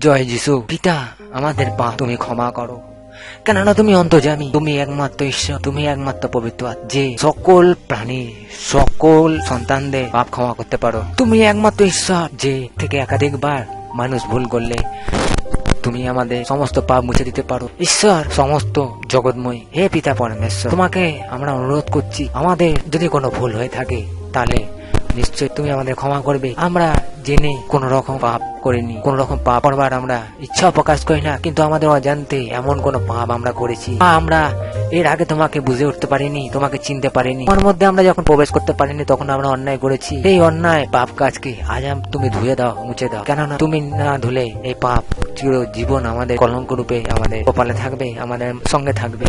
জয় যিশু, পিতা, আমাদের পা তুমি ক্ষমা করো। কেননা তুমি অন্তর্জামী তুমি একমাত্র ঈশ্বর, তুমি একমাত্র পবিত্র যে সকল প্রাণী, সকল সন্তানদের পাপ ক্ষমা করতে পারো। তুমি একমাত্র ঈশ্বর, যে থেকে একাধিকবার মানুষ ভুল করলে তুমি আমাদের সমস্ত পাপ মুছে দিতে পারো। ঈশ্বর সমস্ত জগৎময়, হে পিতা পরমেশ্বর, তোমাকে আমরা অনুরোধ করছি, আমাদের যদি কোনো ভুল হয়ে থাকে, তাহলে নিশ্চয় তুমি আমাদের ক্ষমা করবে। আমরা জেনে কোন রকম পাপ করিনি। কোন রকম পাপ করবার আমরা ইচ্ছা প্রকাশ করি না, কিন্তু আমাদের অজান্তে এমন কোন পাপ আমরা করেছি। আমরা এর আগে তোমাকে বুঝে উঠতে পারিনি, তোমাকে চিনতে পারিনি। তোমার মধ্যে আমরা যখন প্রবেশ করতে পারিনি, তখন আমরা অন্যায় করেছি। এই অন্যায় পাপ কাজকে আজ তুমি ধুয়ে দাও, মুছে দাও। কেননা তুমি না ধুলে এই পাপ চির জীবন আমাদের কলঙ্ক রূপে আমাদের কপালে থাকবে, আমাদের সঙ্গে থাকবে।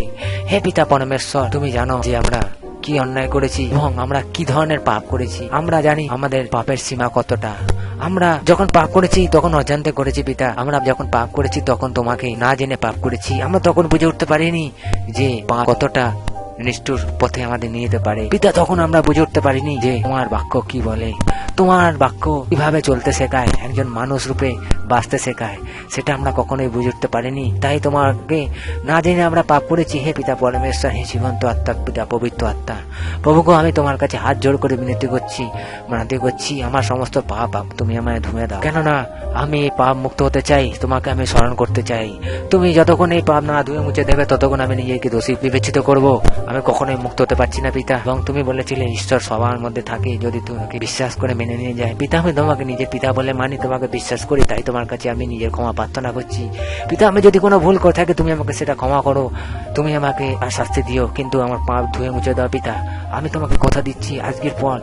হে পিতা পরমেশ্বর, তুমি জানো যে আমরা কি অন্যায় করেছি এবং আমরা কি ধরনের পাপ করেছি? আমরা জানি আমাদের পাপের সীমা কতটা। আমরা যখন পাপ করেছি, তখন অজান্তে করেছি পিতা। আমরা যখন পাপ করেছি, তখন তোমাকে না জেনে পাপ করেছি। আমরা তখন বুঝে উঠতে পারিনি যে পাপ কতটা নিষ্ঠুর পথে আমাদের নিয়ে যেতে পারে। পিতা, তখন আমরা বুঝে উঠতে পারিনি যে তোমার বাক্য কি বলে? তোমার বাক্য কীভাবে চলতে শেখায়? একজন মানুষ রূপে বাঁচতে শেখায়। সেটা আমরা কখনোই বুঝে উঠতে পারিনি। তাই তোমাকে না জেনে আমরা পাপ করেছি। হে পিতা পরমেশ্বর হে জীবন্ত আত্মা পিতা পবিত্র আত্মা। প্রভু গো, আমি তোমার কাছে হাত জোড় করে বিনতি করছি মানতি করছি। আমার সমস্ত পাপ আপ তুমি আমায় ধুয়ে দাও। কেননা আমি এই পাপ মুক্ত হতে চাই। তোমাকে আমি স্মরণ করতে চাই। তুমি যতক্ষণ এই পাপ না ধুয়ে মুছে দেবে ততক্ষণ আমি নিজেকে দোষী বিবেচিত করব। আমি কখনোই মুক্ত হতে পারছি না পিতা। এবং তুমি বলেছিলে ঈশ্বর সবার মধ্যে থাকে। যদি তোমাকে বিশ্বাস করে মেনে নিয়ে যায় পিতা আমি তোমাকে নিজের পিতা বলে মানি তোমাকে বিশ্বাস করি তাই তোমার কাছে আমি নিজের ক্ষমা প্রার্থনা করছি। পিতা, আমি যদি কোনো ভুল করে থাকি, তুমি আমাকে সেটা ক্ষমা করো। তুমি আমাকে আর শাস্তি দিও, কিন্তু আমার পাপ ধুয়ে মুছে দাও, পিতা। আমি তোমাকে কথা দিচ্ছি, আজকের পর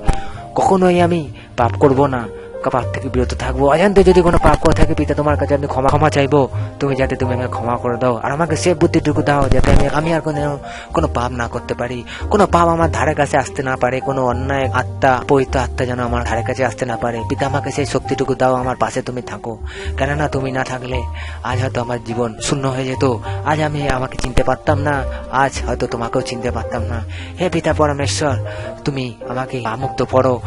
কখনোই আমি পাপ করব না। পাপ থেকে বিরত থাকব। অজান্তে যদি কোনো পাপ করে থাকে, পিতা তোমার কাছে আমি ক্ষমা ক্ষমা চাইব। তুমি যাতে তুমি আমাকে ক্ষমা করে দাও। আর আমাকে সে বুদ্ধিটুকু দাও, যাতে আমি আমি আর কোনো কোনো পাপ না করতে পারি। কোনো পাপ আমার ধারে কাছে আসতে না পারে। কোনো অন্যায় আত্মা, পবিত্র আত্মা যেন আমার ধারে কাছে আসতে না পারে। পিতা আমাকে সেই শক্তিটুকু দাও, আমার পাশে তুমি থাকো। কেননা তুমি না থাকলে আজ হয়তো আমার জীবন শূন্য হয়ে যেত। আজ আমি আমাকে চিনতে পারতাম না। আজ হয়তো তোমাকেও চিনতে পারতাম না। হে পিতা পরমেশ্বর, তুমি আমাকে মুক্ত পড়ো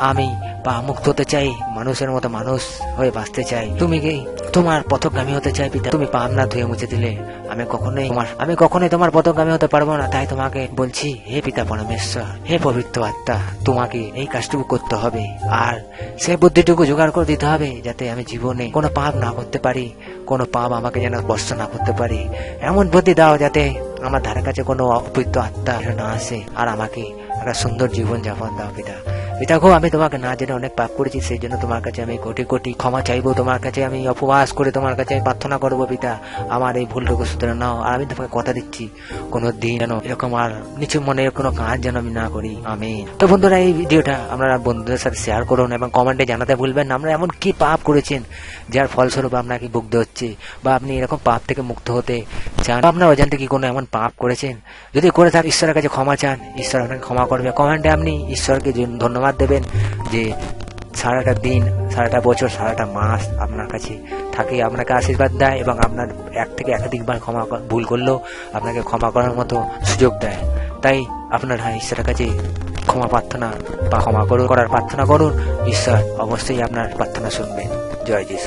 আমি বা মুক্ত হতে চাই, মানুষের মতো মানুষ হয়ে বাঁচতে চাই। তুমি কি? তোমার পথগামী হতে চাই পিতা। তুমি পাপ না ধুয়ে মুছে দিলে আমি কখনোই তোমার আমি কখনোই তোমার পথগামী হতে পারব না। তাই তোমাকে বলছি, হে পিতা পরমেশ্বর, হে পবিত্র আত্মা, তোমাকে এই কাজটুকু করতে হবে। আর সেই বুদ্ধিটুকু জোগাড় করে দিতে হবে, যাতে আমি জীবনে কোনো পাপ না করতে পারি, কোনো পাপ আমাকে যেন স্পর্শ না করতে পারি। এমন বুদ্ধি দাও যাতে আমার ধারে কাছে কোনো অপবিত্র আত্মা না আসে, আর আমাকে একটা সুন্দর জীবন যাপন দাও, পিতা। পিতা গো, আমি তোমাকে না জেনে অনেক পাপ করেছি, সেই জন্য তোমার কাছে আমি কোটি কোটি ক্ষমা চাইব, তোমার কাছে আমি অপবাস করে তোমার কাছে আমি প্রার্থনা করব, পিতা। আমার এই ভুলটুকু শুধরে নাও, আর আমি তোমাকে কথা দিচ্ছি। কোনো দিন যেন এরকম আর নিচু মনে কোনো কাজ যেন আমি না করি। আমি তো বন্ধুরা, এই ভিডিওটা আপনারা বন্ধুদের সাথে শেয়ার করুন এবং কমেন্টে জানাতে ভুলবেন না, আমরা এমন কি পাপ করেছেন, যার ফলস্বরূপ আপনাকে ভুগতে হচ্ছে, বা আপনি এরকম পাপ থেকে মুক্ত হতে চান আপনার অজান্তে কি কোনো এমন পাপ করেছেন? যদি করে থাকেন ঈশ্বরের কাছে ক্ষমা চান, ঈশ্বর আপনাকে ক্ষমা করবে। কমেন্টে আপনি ঈশ্বরকে ধন্যবাদ দেবেন যে সারাটা দিন, সারাটা বছর, সারাটা মাস আপনার কাছে থাকে, আপনাকে আশীর্বাদ দেয় এবং আপনার এক থেকে একাধিকবার ক্ষমা ভুল করলেও আপনাকে ক্ষমা করার মতো সুযোগ দেয়। তাই আপনারা ঈশ্বরের কাছে ক্ষমা প্রার্থনা বা ক্ষমা করার প্রার্থনা করুন। ঈশ্বর অবশ্যই আপনার প্রার্থনা শুনবেন। জয় যিশু।